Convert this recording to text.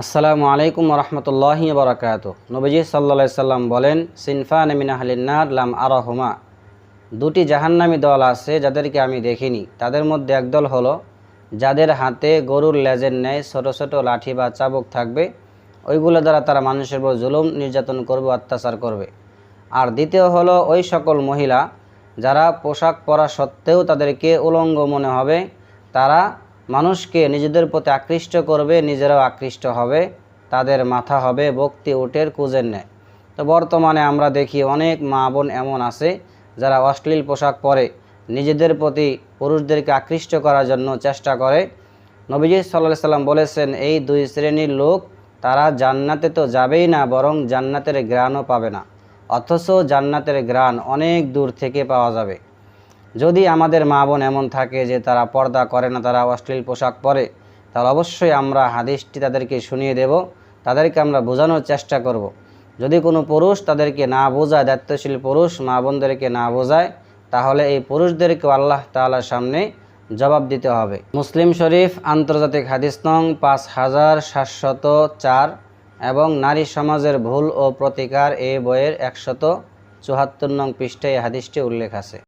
আসসালামু আলাইকুম রহমতুল্লাহি বরকাত নবীজি সাল্লা সাল্লাম বলেন, সিনফান মিনাহলিনার লাম আরহমা। দুটি জাহান্নামী দল আছে যাদেরকে আমি দেখিনি। তাদের মধ্যে একদল হলো, যাদের হাতে গরুর লেজের ন্যায় ছোট ছোট লাঠি বা চাবুক থাকবে, ওইগুলো দ্বারা তারা মানুষের উপর জুলুম, নির্যাতন করবে, অত্যাচার করবে। আর দ্বিতীয় হলো, ওই সকল মহিলা যারা পোশাক পরা সত্ত্বেও তাদেরকে উলঙ্গ মনে হবে, তারা মানুষকে নিজেদের প্রতি আকৃষ্ট করবে, নিজেরাও আকৃষ্ট হবে, তাদের মাথা হবে বক্তি উটের কুজের নেয় তো বর্তমানে আমরা দেখি অনেক মা বোন এমন আছে, যারা অশ্লীল পোশাক পরে নিজেদের প্রতি পুরুষদেরকে আকৃষ্ট করার জন্য চেষ্টা করে। নবীজি সাল্লাহ সাল্লাম বলেছেন, এই দুই শ্রেণির লোক, তারা জান্নাতে তো যাবেই না, বরং জান্নাতের গ্রাণও পাবে না। অথচ জান্নাতের গ্রাণ অনেক দূর থেকে পাওয়া যাবে। যদি আমাদের মা বোন এমন থাকে যে তারা পর্দা করে না, তারা অশ্লীল পোশাক পরে, তাহলে অবশ্যই আমরা হাদিসটি তাদেরকে শুনিয়ে দেব, তাদেরকে আমরা বোঝানোর চেষ্টা করব। যদি কোনো পুরুষ তাদেরকে না বোঝায়, দায়িত্বশীল পুরুষ মা বোনদেরকে না বোঝায়, তাহলে এই পুরুষদেরকেও আল্লাহ তাআলার সামনে জবাব দিতে হবে মুসলিম শরীফ আন্তর্জাতিক হাদিস নং পাঁচ হাজার সাতশত চার এবং নারী সমাজের ভুল ও প্রতিকার এই বইয়ের একশত চুহাত্তর নং পৃষ্ঠায় হাদিসটি উল্লেখ আছে